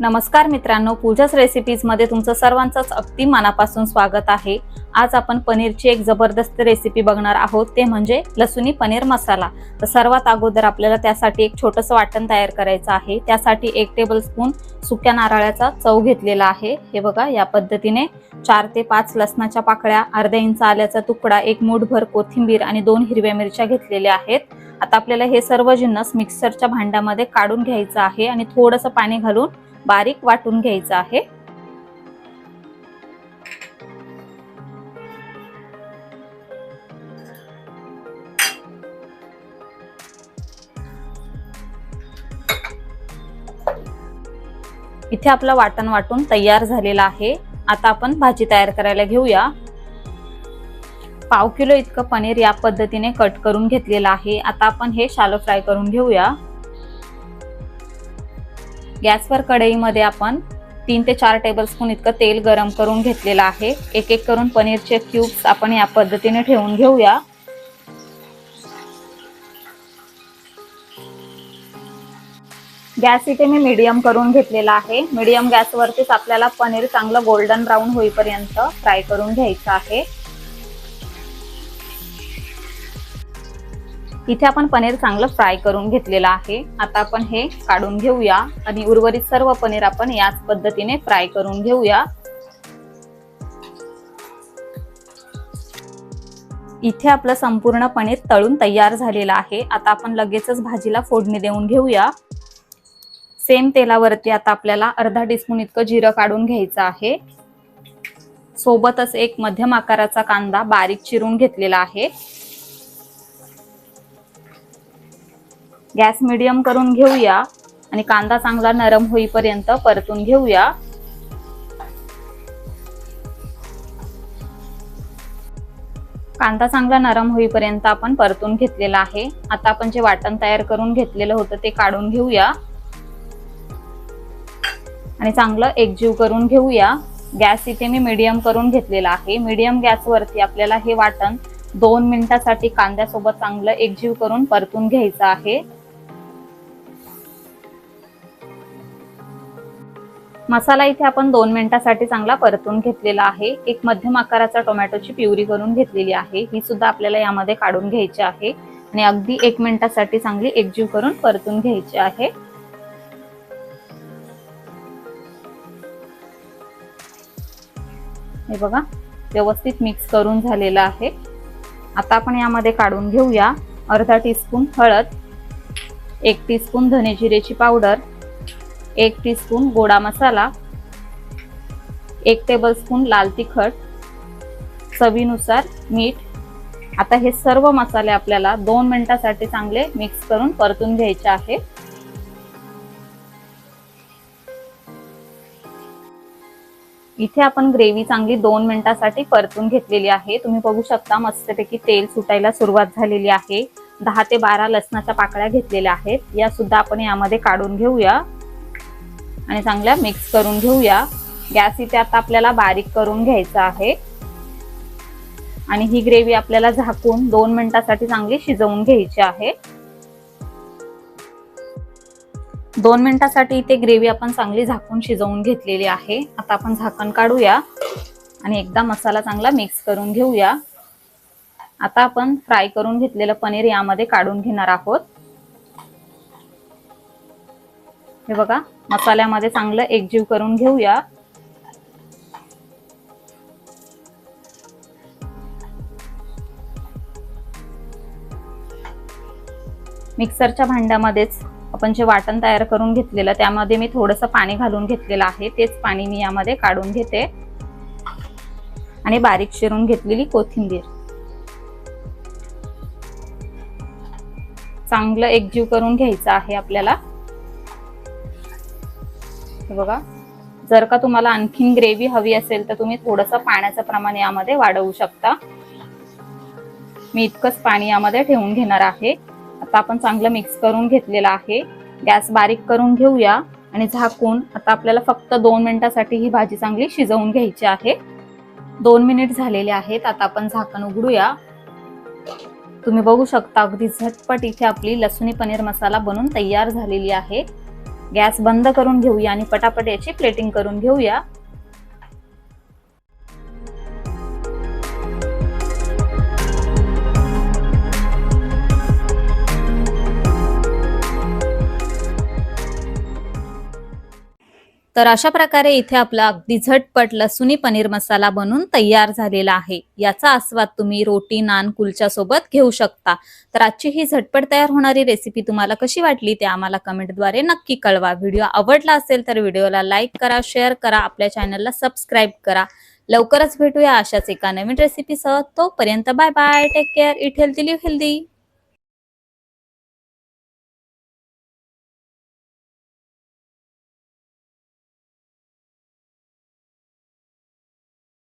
नमस्कार मित्रांनो पूजाच रेसिपीजमध्ये तुमचं सर्वांचंच अगदी मनापासून स्वागत आहे. आज आपण पनीरची एक जबरदस्त रेसिपी बघणार आहोत ते म्हणजे लसुणी पनीर मसाला. तर सर्वात अगोदर आपल्याला त्यासाठी एक छोटंसं वाटण तयार करायचं आहे. त्यासाठी एक टेबल स्पून सुक्या नारळाचा चव घेतलेला आहे. हे बघा या पद्धतीने चार ते पाच लसणाच्या पाकळ्या अर्ध्या इंच आल्याचा तुकडा एक मूठभर कोथिंबीर आणि दोन हिरव्या मिरच्या घेतलेल्या आहेत. आता आपल्याला हे सर्व जिन्नस मिक्सरच्या भांड्यामध्ये काढून घ्यायचं आहे आणि थोडंसं पाणी घालून बारीक वाटून घ्यायचं आहे. इथे आपलं वाटण वाटून तयार झालेलं आहे. आता आपण भाजी तयार करायला घेऊया. पाव किलो इतकं पनीर या पद्धतीने कट करून घेतलेलं आहे. आता आपण हे शालो फ्राय करून घेऊया. गॅसवर कढईमध्ये आपण तीन ते चार टेबलस्पून इतकं तेल गरम करून घेतलेलं आहे. एक एक करून पनीरचे क्यूब्स आपण या पद्धतीने ठेवून घेऊया. गॅस इथे मी मीडियम करून घेतलेला आहे. मीडियम गॅसवरतीच आपल्याला पनीर चांगलं गोल्डन ब्राऊन होईपर्यंत फ्राय करून घ्यायचं आहे. इथे आपण पनीर चांगलं फ्राय करून घेतलेलं आहे. आता आपण हे काढून घेऊया आणि उर्वरित सर्व पनीर आपण याच पद्धतीने फ्राय करून घेऊया. इथे आपलं संपूर्ण पनीर तळून तयार झालेलं आहे. आता आपण लगेचच भाजीला फोडणी देऊन घेऊया. सेम तेलावरती आता आपल्याला अर्धा टीस्पून इतकं जिरं काढून घ्यायचं आहे. सोबतच एक मध्यम आकाराचा कांदा बारीक चिरून घेतलेला आहे. गॅस मिडियम करून घेऊया. आणि कांदा चांगला नरम होईपर्यंत परतून घेऊया. कांदा चांगला नरम होईपर्यंत आपण परतून घेतलेला आहे. आता आपण जे वाटण तयार करून घेतलेलं होतं ते काढून घेऊया. आणि चांगलं एकजीव करून घेऊया. गॅस इथे मी मीडियम करून घेतलेला आहे. मीडियम गॅसवरती आपल्याला हे वाटण दोन मिनिटासाठी कांद्यासोबत चांगलं एकजीव करून परतून घ्यायचं आहे. मसाला इथे आपण दोन मिनिटासाठी चांगला परतून घेतलेला आहे. एक मध्यम आकाराचा टोमॅटोची प्युरी करून घेतलेली आहे. ही सुद्धा आपल्याला यामध्ये काढून घ्यायची आहे आणि अगदी एक मिनिटासाठी चांगली एकजीव करून परतून घ्यायची आहे. हे बघा व्यवस्थित मिक्स करून झालेलं आहे. आता आपण यामध्ये काढून घेऊया. अर्धा टीस्पून हळद एक टीस्पून धने जिरेची पावडर एक टीस्पून गोडा मसाला एक टेबलस्पून लाल तिखट चवीनुसार मीठ. आता हे सर्व मसाले आपल्याला दोन मिनिटासाठी चांगले मिक्स करून परतून घ्यायचे आहे. इथे आपण ग्रेव्ही चांगली दोन मिनिटासाठी परतून घेतलेली आहे. तुम्ही बघू शकता मस्तपैकी तेल सुटायला सुरुवात झालेली आहे. दहा ते बारा लसणाच्या पाकळ्या घेतलेल्या आहेत. या सुद्धा आपण यामध्ये काढून घेऊया. आणि चांगल्या मिक्स करून घेऊया. गॅस इथे आता आपल्याला बारीक करून घ्यायचा आहे. आणि ही ग्रेव्ही आपल्याला झाकून दोन मिनिटासाठी चांगली शिजवून घ्यायची आहे. दोन मिनिटासाठी इथे ग्रेव्ही आपण चांगली झाकून शिजवून घेतलेली आहे. आता आपण झाकण काढूया. आणि एकदा मसाला चांगला मिक्स करून घेऊया. आता आपण फ्राय करून घेतलेलं पनीर यामध्ये काढून घेणार आहोत. हे बघा मसाल्यामध्ये चांगलं एकजीव करून घेऊया. मिक्सरच्या भांड्यामध्येच आपण जे वाटण तयार करून घेतलेलं त्यामध्ये मी थोडंसं पाणी घालून घेतलेलं आहे. तेच पाणी मी यामध्ये काढून घेते. आणि बारीक चिरून घेतलेली कोथिंबीर. चांगलं एकजीव करून घ्यायचं आहे आपल्याला. बघा. जर का तुम्हाला आणखीन ग्रेव्ही हवी असेल तर तुम्ही थोडंसं पाण्याचं प्रमाण यामध्ये वाढवू शकता. मी इतकंच पाणी यामध्ये ठेवून घेणार आहे. आता आपण चांगलं मिक्स करून घेतलेलं आहे. गॅस बारीक करून घेऊया आणि झाकून आता आपल्याला फक्त दोन मिनिटासाठी ही भाजी चांगली शिजवून घ्यायची आहे. दोन मिनिट झालेले आहेत. आता आपण झाकण उघडूया. तुम्ही बघू शकता अगदी झटपट इथे आपली लसुणी पनीर मसाला बनून तयार झालेली आहे. गॅस बंद करून घेऊया आणि पटापट याची प्लेटिंग करून घेऊया. तर अशा प्रकारे इथे आपला अगदी झटपट लसुनी पनीर मसाला बनून तयार झालेला आहे. याचा आस्वाद तुम्ही रोटी नान कुलच्या सोबत घेऊ शकता. तर आजची ही झटपट तयार होणारी रेसिपी तुम्हाला कशी वाटली ते आम्हाला कमेंटद्वारे नक्की कळवा. व्हिडिओ आवडला असेल तर व्हिडिओला लाईक करा शेअर करा आपल्या चॅनलला सबस्क्राईब करा. लवकरच भेटूया अशाच एका नवीन रेसिपीसह तोपर्यंत bye bye take care eat healthy live healthy